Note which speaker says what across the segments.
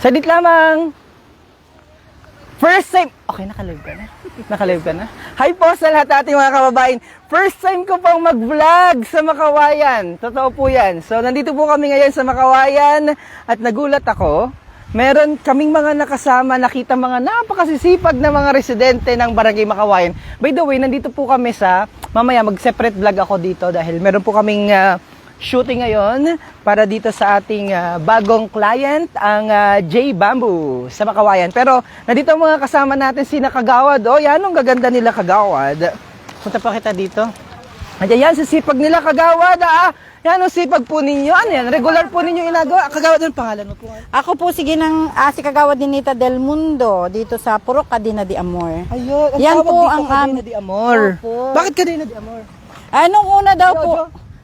Speaker 1: Sadit lamang. First time, okay, nakalive ka na. Nakalive ka na. Hi po sa lahat nating mga kababayan. First time ko pong mag-vlog sa Makawayan. Totoo po yan. So, nandito po kami ngayon sa Makawayan at nagulat ako. Meron kaming mga nakasama, nakita mga napakasisipag na mga residente ng Barangay Makawayan. By the way, nandito po kami sa, mamaya mag-separate vlog ako dito dahil meron po kaming ah, shooting ngayon para dito sa ating ah, bagong client, ang ah, J Bamboo sa Makawayan. Pero nandito ang mga kasama natin si Kagawad. Oh, yan ang gaganda nila Kagawad. Punta pa kita dito. Ayan yan, sa sipag nila Kagawad. Ah. Yan ang sipag po ninyo. Ano yan? Regular po ninyo inagawa. Kagawad, ano pangalan mo po?
Speaker 2: Ako po sige ng ah, si Kagawa Dinita del Mundo dito sa Purok Cadena de Amor.
Speaker 1: Ayun, ang
Speaker 2: Yan
Speaker 1: tawag
Speaker 2: po
Speaker 1: dito,
Speaker 2: ang
Speaker 1: Cadena de Amor.
Speaker 2: Opo.
Speaker 1: Bakit Cadena de Amor?
Speaker 2: Nung una daw po,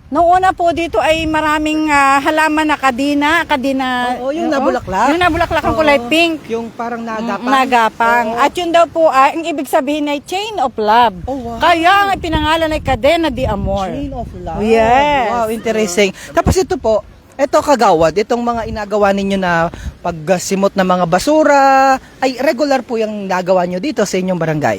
Speaker 1: Jo.
Speaker 2: nung una po dito ay maraming ah, halaman na kadina, kadina.
Speaker 1: Oo, yung nabulaklak.
Speaker 2: Yung nabulaklak ang
Speaker 1: Oo.
Speaker 2: kulay pink.
Speaker 1: Yung parang nagapang.
Speaker 2: Nagapang.
Speaker 1: Oo.
Speaker 2: At yun daw po, ah, ang ibig sabihin ay chain of love.
Speaker 1: Oh, wow.
Speaker 2: Kaya ang pinangalan ay Cadena de Amor.
Speaker 1: Chain of love.
Speaker 2: Yes.
Speaker 1: Wow, interesting. Tapos ito po, ito kagawad, itong mga inagawa ninyo na pagsimot ng mga basura, ay regular po yung nagawa nyo dito sa inyong barangay.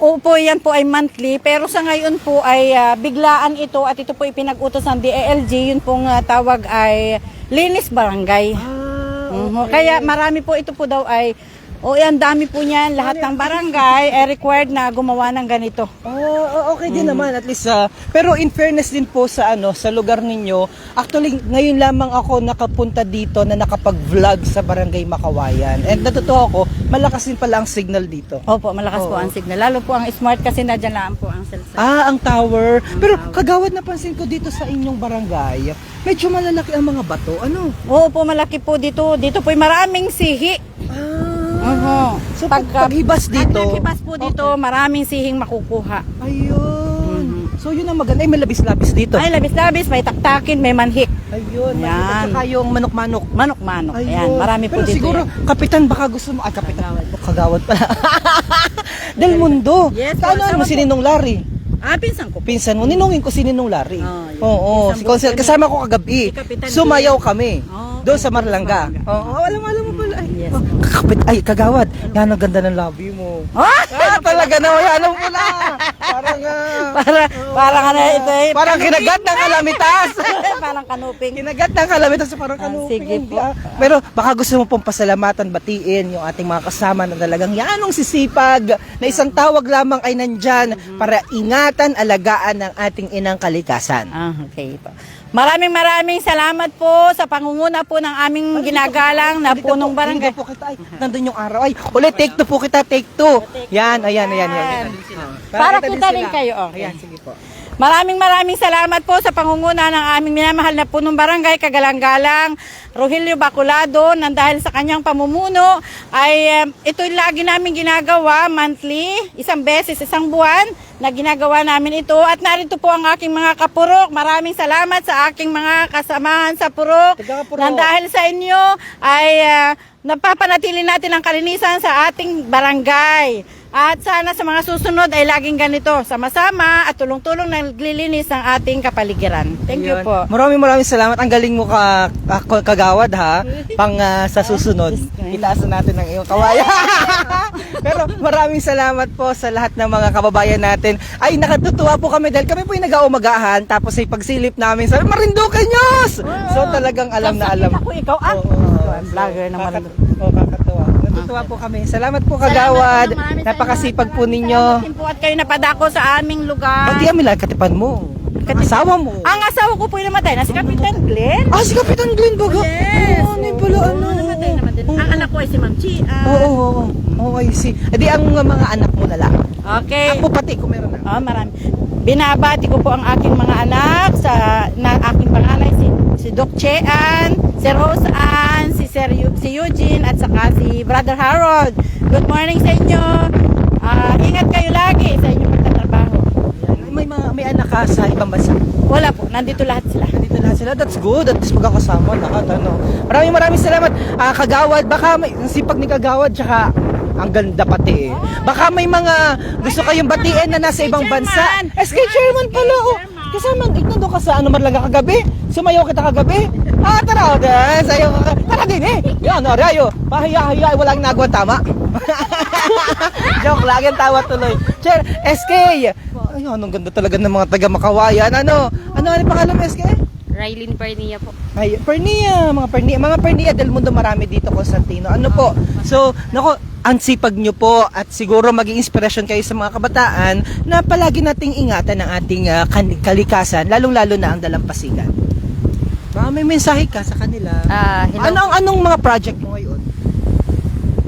Speaker 2: Opo, yan po ay monthly. Pero sa ngayon po ay ah, biglaan ito at ito po ay pinag-utos ng DLG. Yun pong ah, tawag ay Linis Barangay.
Speaker 1: Ah,
Speaker 2: Mhm. Kaya marami po ito po daw ay o yan dami po niyan lahat ng barangay ay required na gumawa ng ganito.
Speaker 1: Oh, okay din naman at least ah, pero in fairness din po sa ano sa lugar ninyo, actually ngayon lamang ako nakapunta dito na nakapag-vlog sa Barangay Makawayan. And natutuwa ako, malakas din pala ang signal dito.
Speaker 2: Opo, malakas po
Speaker 1: Oo.
Speaker 2: ang signal. Lalo po ang smart kasi nadyan lang po ang cellphone.
Speaker 1: Ah, ang tower. Pero kagawad napansin ko dito sa inyong barangay, medyo malalaki ang mga bato. Ano?
Speaker 2: Oo po, malaki po dito. Dito po maraming sihi.
Speaker 1: Ah.
Speaker 2: Mhm.
Speaker 1: So pag, paghibas
Speaker 2: Pag
Speaker 1: dito.
Speaker 2: naghibas po dito, maraming sihing makukuha.
Speaker 1: Ayun. So yun ang maganda. Ay, may labis-labis dito.
Speaker 2: Ay, labis-labis, may taktakin, may manhik.
Speaker 1: Ayun.
Speaker 2: Yan.
Speaker 1: Yan. At saka yung manok-manok.
Speaker 2: Manok-manok.
Speaker 1: Ayun.
Speaker 2: Ayan, marami po
Speaker 1: Pero
Speaker 2: dito.
Speaker 1: siguro,
Speaker 2: yan.
Speaker 1: kapitan, baka gusto mo. Ay, kapitan. Kagawad pala. Del Mundo.
Speaker 2: Yes, kasama
Speaker 1: mo
Speaker 2: po.
Speaker 1: si Ninong Larry?
Speaker 2: Ah, pinsan ko.
Speaker 1: Pinsan mo, ninungin ko si Ninong Larry.
Speaker 2: Oh, yun.
Speaker 1: Oo,
Speaker 2: Pinsan
Speaker 1: si Consel, kasama ko kagabi.
Speaker 2: Si
Speaker 1: Sumayaw kami.
Speaker 2: Oh,
Speaker 1: doon sa Marlanga. Oo, oh, alam, alam mo pala. Ay,
Speaker 2: Yes,
Speaker 1: oh,
Speaker 2: po.
Speaker 1: kakapit, ay, kagawad. Yan ang ganda ng labi mo.
Speaker 2: Ah!
Speaker 1: Ah, talaga na, yan ang pula. Parang, ah,
Speaker 2: Para, parang ano ito eh.
Speaker 1: parang kinagat ng kalamitas.
Speaker 2: parang kanuping.
Speaker 1: Kinagat ng kalamitas parang
Speaker 2: Ah,
Speaker 1: kanuping.
Speaker 2: sige
Speaker 1: Hindi,
Speaker 2: po.
Speaker 1: ah. Pero baka gusto mo pong pasalamatan, batiin yung ating mga kasama na talagang yanong sisipag na isang tawag lamang ay nandyan para ingatan, alagaan ng ating inang kalikasan.
Speaker 2: Ah, okay po. Maraming maraming salamat po sa pangunguna po ng aming ginagalang na punong barangay.
Speaker 1: po kita. Ay, nandun yung araw. Ay, ulit, take two po kita, take two. Yan, ayan, ayan, ayan.
Speaker 2: Para kita rin kayo, okay.
Speaker 1: Ayan, sige po.
Speaker 2: Maraming maraming salamat po sa pangunguna ng aming minamahal na punong barangay Kagalang-galang Rogelio Bacolado nang dahil sa kanyang pamumuno ay um, ito yung lagi namin ginagawa monthly, isang beses, isang buwan na ginagawa namin ito at narito po ang aking mga kapurok. Maraming salamat sa aking mga kasamahan sa purok. Nang dahil sa inyo ay ah, napapanatili natin ang kalinisan sa ating barangay. At sana sa mga susunod ay laging ganito, sama-sama at tulong-tulong naglilinis ng ating kapaligiran. Thank you
Speaker 1: Yun.
Speaker 2: po.
Speaker 1: Maraming maraming salamat. Ang galing mo ka, ka- kagawad ha. Pang ah, sa susunod. Itaas na natin ang iyong kawayan. Pero maraming salamat po sa lahat ng mga kababayan natin. Ay nakatutuwa po kami dahil kami po yung nag-aumagahan tapos ay pagsilip namin sabi Marinduque News. So talagang alam na alam.
Speaker 2: Ako ikaw ah.
Speaker 1: Oo, oo, oo.
Speaker 2: Vlogger
Speaker 1: So,
Speaker 2: naman.
Speaker 1: kakat- Oo, kakatuwa. Natutuwa po kami. Salamat po kagawad.
Speaker 2: Salamat po, maraming
Speaker 1: Napakasipag po ninyo.
Speaker 2: Salamat po at kayo napadako sa aming lugar.
Speaker 1: Pati kami lang katipan mo.
Speaker 2: Katipan.
Speaker 1: Asawa mo.
Speaker 2: Ang asawa ko po yung namatay na si Kapitan Glenn.
Speaker 1: Ah, si Kapitan Glenn Baga.
Speaker 2: Yes.
Speaker 1: Oo, ano yung pala, ano.
Speaker 2: Oo, namatay naman din.
Speaker 1: Oo.
Speaker 2: Ang anak ko ay si Ma'am Chi. ah.
Speaker 1: Oo, oo, oo. Okay, see. Edi ang mga anak mo na lang.
Speaker 2: Okay.
Speaker 1: Ako pati kung meron na.
Speaker 2: Ah, marami. Binabati ko po ang aking mga anak sa na aking panganay si si Doc Chean, si Rose Ann, si Sir Yu- si Eugene at saka si Brother Harold. Good morning sa inyo. Ah, ingat kayo lagi sa inyong pagtatrabaho.
Speaker 1: May mga may anak ka sa ibang bansa.
Speaker 2: Wala po, nandito lahat sila.
Speaker 1: Dito lahat sila. That's good. At least magkakasama lahat. Ano. Maraming maraming salamat. Ah, kagawad, baka may sipag ni kagawad tsaka ang ganda pati eh. Baka may mga gusto kayong batiin na nasa ibang bansa.
Speaker 2: Chairman.
Speaker 1: SK Chairman pala oh. Kasama, ikaw doon ka sa ano Marlaga kagabi? Sumayaw kita kagabi? Ah, tara, oh, sayo ka. Tara din. ni. Yan, o, Rayo. Pahiya-hiya, walang nagawa tama. Joke lang, yung tawa tuloy. Chair, SK. Ay, anong ganda talaga ng mga taga Makawayan. Ano? Ano ano pangalan mo, SK?
Speaker 3: Rylene Pernia po.
Speaker 1: Ay, Pernia, mga Pernia, mga Pernia del mundo marami dito, Constantino. Ano po? So, nako, ang sipag nyo po at siguro maging inspirasyon kayo sa mga kabataan na palagi nating ingatan ang ating ah, kan- kalikasan, lalong-lalo na ang dalampasigan. Baka may mensahe ka sa kanila.
Speaker 3: Ah, hello.
Speaker 1: Anong anong mga project mo ngayon?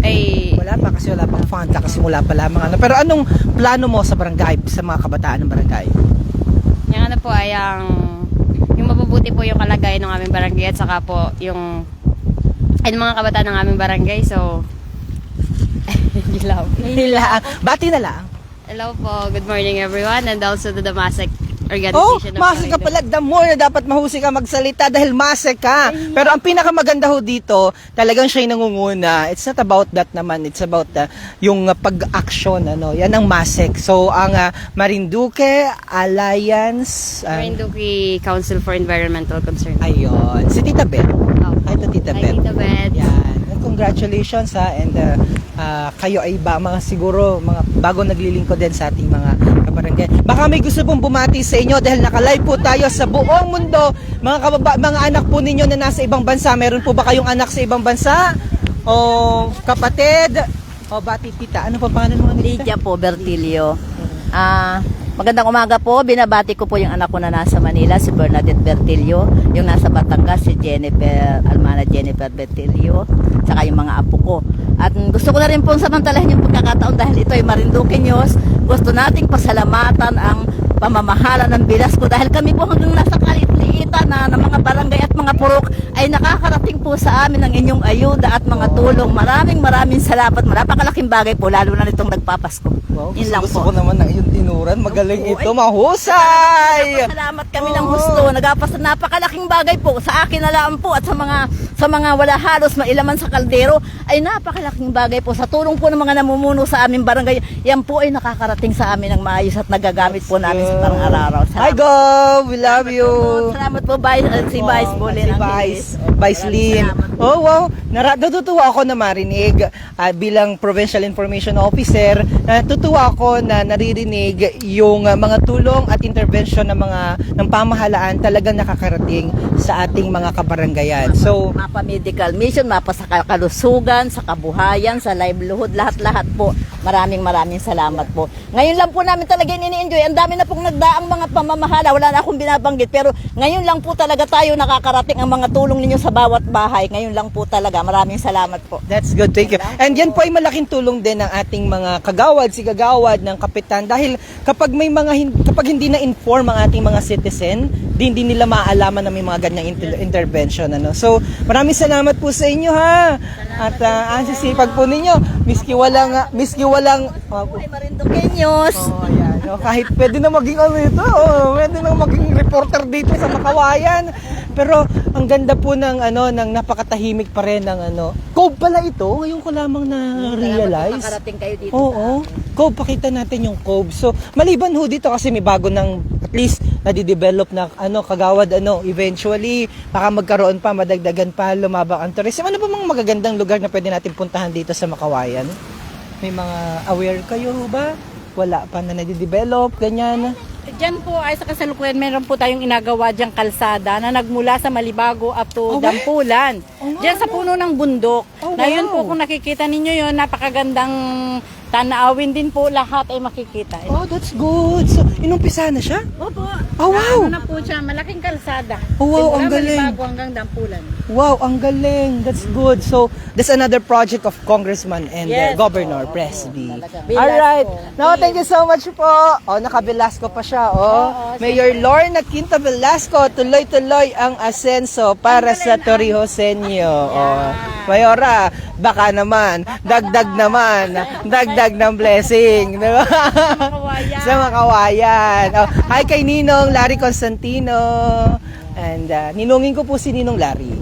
Speaker 3: Ay,
Speaker 1: Wala pa kasi wala pang fund, kakasimula pa lamang. Ano. Pero anong plano mo sa barangay, sa mga kabataan ng barangay?
Speaker 3: yung ano po ay ang yung mabubuti po yung kalagayan ng aming barangay at saka po yung ay ng mga kabataan ng aming barangay. So, lang.
Speaker 1: Hila, bati na lang.
Speaker 3: Hello po, good morning everyone and also to the Masek organization. of
Speaker 1: masek ka pala. The more na dapat mahusay ka magsalita dahil masek ka. Pero ang pinakamaganda ho dito, talagang siya'y nangunguna. It's not about that naman. It's about uh, yung uh, pag-action. Ano? Yan ang masek. So, ang uh, Marinduque Alliance... uh,
Speaker 3: Marinduque Council for Environmental Concern.
Speaker 1: ayun. Si Tita Beth.
Speaker 3: Oh.
Speaker 1: Hi to Tita
Speaker 3: Hi,
Speaker 1: Beth.
Speaker 3: Tita Beth.
Speaker 1: Yan. Congratulations ha. And uh, uh, kayo ay ba mga siguro mga bago naglilingkod din sa ating mga kabarangay. Baka may gusto pong bumati sa inyo dahil naka-live po tayo sa buong mundo. Mga kababa, mga anak po ninyo na nasa ibang bansa, meron po ba kayong anak sa ibang bansa? O kapatid? O bati tita? Ano pa pangalan mo?
Speaker 4: Lydia po, Bertilio. Ah, magandang umaga po. Binabati ko po yung anak ko na nasa Manila, si Bernadette Bertilio. Yung nasa Batangas, si Jennifer, Almana Jennifer Bertilio. Tsaka yung mga apo ko. At gusto ko na rin pong samantalahin yung pagkakataon dahil ito ay Marinduque News. Gusto nating pasalamatan ang pamamahala ng bilas ko dahil kami po hanggang nasa kalit-liitan na ng mga barangay at mga purok ay nakakarating po sa amin ang inyong ayuda at mga tulong. Maraming maraming salamat. Napakalaking bagay po lalo na nitong nagpapasko.
Speaker 1: Wow,
Speaker 4: Yun
Speaker 1: gusto,
Speaker 4: lang
Speaker 1: gusto
Speaker 4: po.
Speaker 1: ko naman ng iyong tinuran. Magaling ito.
Speaker 4: ay-
Speaker 1: Mahusay!
Speaker 4: Salamat kami ng gusto. Nagapas napakalaking bagay po sa akin na lang po at sa mga sa mga wala halos mailaman sa kaldero ay napakalaking bagay po sa tulong po ng mga namumuno sa aming barangay. Yan po ay nakakarating sa amin ng maayos at nagagamit po namin sa pang-araw.
Speaker 1: Hi, Go! We love you!
Speaker 4: Salamat po, Vice, uh, si Vice
Speaker 1: Oh,
Speaker 4: Bulin.
Speaker 1: Si Vice. Vice.
Speaker 4: Salamat po.
Speaker 1: Oh, wow. Nara- natutuwa ako na marinig ah, bilang Provincial Information Officer. Natutuwa ako na naririnig yung ah, mga tulong at intervention ng mga ng pamahalaan talagang nakakarating sa ating mga kabarangayan. So,
Speaker 4: mapa medical mission, mapa sa kalusugan, sa kabuhayan, sa livelihood, lahat-lahat po. Maraming maraming salamat po. Ngayon lang po namin talaga ini-enjoy. Ang dami na pong nagdaang mga pamamahala. Wala na akong binabanggit. Pero ngayon lang po talaga tayo nakakarating ang mga tulong ninyo sa bawat bahay. Ngayon lang po talaga. Maraming salamat po.
Speaker 1: That's good, thank you. And yan po ay malaking tulong din ng ating mga kagawad, si kagawad ng kapitan dahil kapag may mga kapag hindi na inform ang ating mga citizen, di hindi nila maaalaman na may mga ganyang inter- intervention ano. So, maraming salamat po sa inyo ha. At uh, ang sisipag po ninyo, miski walang ah, miski walang oh,
Speaker 4: Ay, Marinduqueños.
Speaker 1: oh, ayan. Oh, kahit pwede na maging ano ito, oh, pwede na maging reporter dito sa Makawayan. Pero ang ganda po ng ano ng napakatahimik pa rin ng ano. Cove pala ito, ngayon ko lamang na realize.
Speaker 4: Makarating kayo dito.
Speaker 1: Oo. Cove, pakita natin yung Cove. So, maliban ho dito kasi may bago ng at least nadidevelop na ano kagawad ano eventually baka magkaroon pa madagdagan pa lumabak ang tourism ano pa mga magagandang lugar na pwede natin puntahan dito sa Makawayan may mga aware kayo ba wala pa na nadidevelop ganyan
Speaker 2: Diyan po ay sa kasalukuyan meron po tayong inagawa diyang kalsada na nagmula sa Malibago up to
Speaker 1: Oh,
Speaker 2: Dampulan.
Speaker 1: Oh,
Speaker 2: Diyan sa puno ng bundok.
Speaker 1: Oh,
Speaker 2: na yun
Speaker 1: wow.
Speaker 2: po kung nakikita ninyo yun, napakagandang tanaawin din po lahat ay makikita.
Speaker 1: oh that's good so inumpisa na siya
Speaker 2: Opo.
Speaker 1: Oh, wow.
Speaker 2: Ano na po siya, malaking kalsada.
Speaker 1: Oh, wow, ang
Speaker 2: Simula
Speaker 1: galing.
Speaker 2: Malibago hanggang Dampulan.
Speaker 1: Wow, ang galing. That's good. So, that's another project of Congressman and uh,
Speaker 2: Yes.
Speaker 1: Governor Presby.
Speaker 4: Velasco.
Speaker 1: All right. No, thank you so much po. Oh, naka-Velasco pa siya, oh. Mayor Lorna Quinta Velasco, tuloy-tuloy ang asenso para sa Torrijosенyo. Oh. Mayora, baka naman, dagdag naman, dagdag ng blessing. di ba? Sa Makawayan. Oh, hi kay Ninong Larry Constantino. And uh, ninungin ko po si Ninong Larry.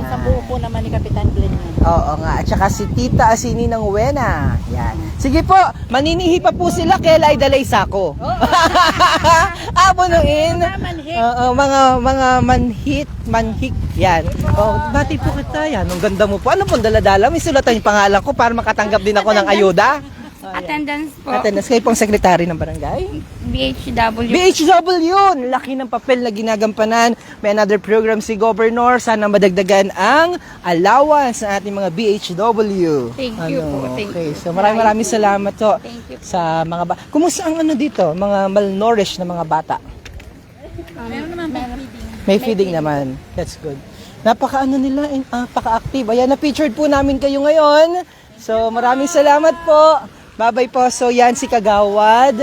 Speaker 2: Yung sa
Speaker 1: Yan.
Speaker 2: buo po naman ni Kapitan Glenn.
Speaker 1: Oo nga. At saka si Tita Asini ng Wena. Yan. Sige po, maninihi pa po sila kaya ay dalay sako. Abunuin.
Speaker 2: Mga manhik.
Speaker 1: Oo, mga mga manhit, manhik. Yan. Oh, bati po kita yan. Ang ganda mo po. Ano pong daladala? May sulatan yung pangalan ko para makatanggap din ako ng ayuda.
Speaker 3: Attendance po.
Speaker 1: Attendance kayo pong sekretary ng barangay.
Speaker 3: BHW.
Speaker 1: BHW, laki ng papel na ginagampanan. May another program si Governor. Sana madagdagan ang allowance sa ating mga BHW.
Speaker 3: Thank you po. Thank
Speaker 1: okay, so maraming maraming salamat to
Speaker 3: Thank you.
Speaker 1: sa mga ba- Kumusta ang ano dito? Mga malnourished na mga bata?
Speaker 2: Meron naman po feeding.
Speaker 1: May feeding naman. That's good. Napaka ano nila, eh, napaka-active. Ayan, na-featured po namin kayo ngayon. So, maraming salamat po. Bye-bye po. So, yan si Kagawad.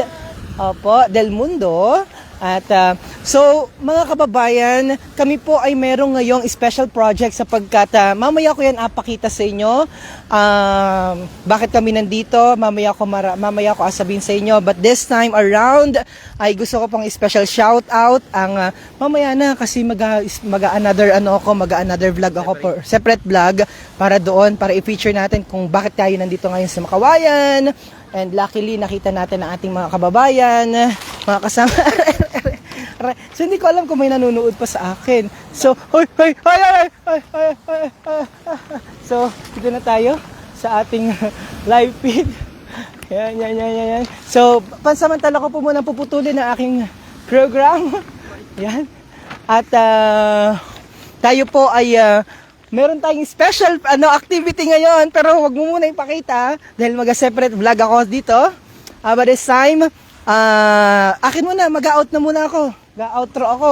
Speaker 1: Opo, Del Mundo. At ah, so mga kababayan, kami po ay merong ngayong special project sapagkat ah, mamaya ko yan apakita sa inyo. Um, bakit kami nandito? Mamaya ko mara- mamaya ko sabihin sa inyo. But this time around ay gusto ko pang special shout out ang ah, mamaya na kasi mag mag another ano ako, mag another vlog ako for separate vlog para doon para i-feature natin kung bakit tayo nandito ngayon sa Makawayan. And luckily nakita natin ang ating mga kababayan, mga kasama. so hindi ko alam kung may nanonood pa sa akin. So, hoy, hoy, hoy, hoy, hoy, hoy. So, dito na tayo sa ating live feed. Yan, yan, yan, yan, yan. So, pansamantala ko po muna puputulin ang aking program. Yan. At ah, tayo po ay ah, meron tayong special ano activity ngayon pero wag mo muna ipakita dahil mag-separate vlog ako dito. Uh, but this time, ah, akin muna, mag-out na muna ako. Ga-outro ako.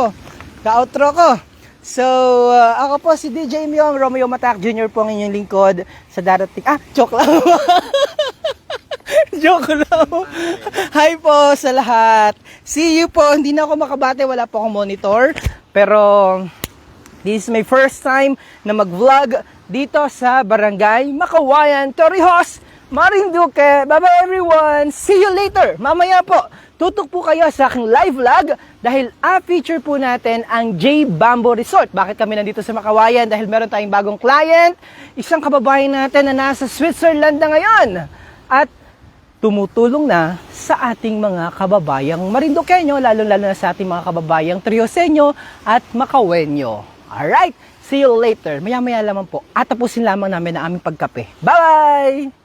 Speaker 1: Ga-outro ako. So, ah, ako po si DJ Myong, Romeo Matak Jr. po ang inyong lingkod sa darating. Ah, joke lang. Joke lang. Hi po sa lahat. See you po. Hindi na ako makabate. Wala po akong monitor. Pero this is my first time na mag-vlog dito sa Barangay Makawayan, Torrijos, Marinduque. Bye-bye everyone. See you later. Mamaya po. Tutok po kayo sa aking live vlog dahil a-feature po natin ang J Bamboo Resort. Bakit kami nandito sa Makawayan? Dahil meron tayong bagong client, isang kababayan natin na nasa Switzerland na ngayon. At tumutulong na sa ating mga kababayang Marinduqueño, lalo-lalo na sa ating mga kababayang Trioseño at Makawenyo. Alright, see you later. Maya-maya lamang po. At tapusin lamang namin ang aming pagkape. Bye-bye!